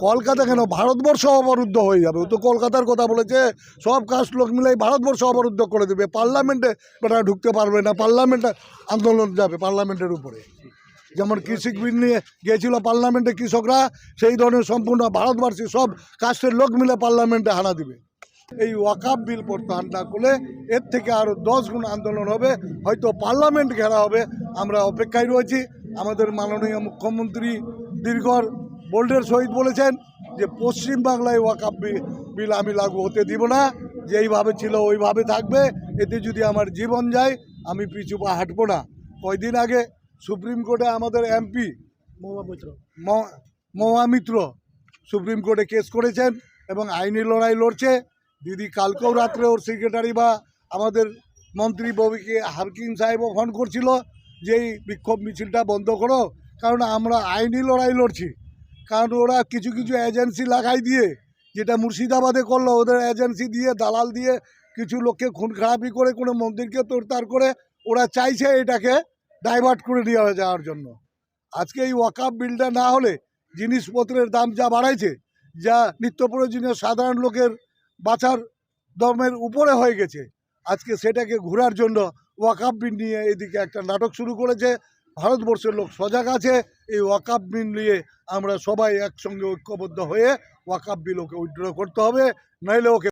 কলকাতা কেন? ভারতবর্ষ অবরুদ্ধ হয়ে যাবে। ও তো কলকাতার কথা বলেছে। সব কাস্ট লোক মিলাই ভারতবর্ষ অবরুদ্ধ করে দেবে। পার্লামেন্টে বেটা ঢুকতে পারবে না। পার্লামেন্টে আন্দোলন যাবে পার্লামেন্টের উপরে। যেমন কৃষি বিল নিয়ে গিয়েছিল পার্লামেন্টে কৃষকরা, সেই ধরনের সম্পূর্ণ ভারতবর্ষে সব কাস্টের লোক মিলে পার্লামেন্টে হানা দিবে। এই ওয়াকাপ বিল প্রত্যাহার না করলে এর থেকে আরও দশ গুণ আন্দোলন হবে। হয়তো পার্লামেন্ট ঘেরা হবে। আমরা অপেক্ষায় রয়েছি। আমাদের মাননীয় মুখ্যমন্ত্রী দীর্ঘর বোল্ডের সহিত বলেছেন যে পশ্চিম বাংলায় ওয়াকাপ বিল আমি লাগু হতে দিব না যেইভাবে ছিল ওইভাবে থাকবে এতে যদি আমার জীবন যায় আমি পিছু পা হাঁটবো না। কয়দিন আগে সুপ্রিম কোর্টে আমাদের এমপি মহামিত্র সুপ্রিম কোর্টে কেস করেছেন এবং আইনি লড়াই লড়ছে। দিদি কালকেও রাত্রে ওর সেক্রেটারি বা আমাদের মন্ত্রী ববিকে হারকিন সাহেবও ফোন করছিল যে এই বিক্ষোভ মিছিলটা বন্ধ করো কারণ আমরা আইনি লড়াই লড়ছি। কারণ ওরা কিছু কিছু এজেন্সি লাগাই দিয়ে, যেটা মুর্শিদাবাদে করল, ওদের এজেন্সি দিয়ে, দালাল দিয়ে কিছু লোককে খুন খারাপি করে, কোনো মন্দিরকে তোড়তাড় করে ওরা চাইছে এটাকে ডাইভার্ট করে নিয়ে যাওয়ার জন্য। আজকে এই ওয়াকাপ বিলটা না হলে জিনিসপত্রের দাম যা বাড়াইছে, যা নিত্য প্রয়োজনীয় সাধারণ লোকের বাঁচার দমের উপরে হয়ে গেছে, আজকে সেটাকে ঘোরার জন্য ওয়াকাপ বিল নিয়ে এদিকে একটা নাটক শুরু করেছে। ভারতবর্ষের লোক সজাগ আছে, এই ওয়াকাব বিল নিয়ে আমরা সবাই একসঙ্গে ঐক্যবদ্ধ হয়ে ওয়াকাব বিল ওকে উইড্র করতে হবে, নইলে ওকে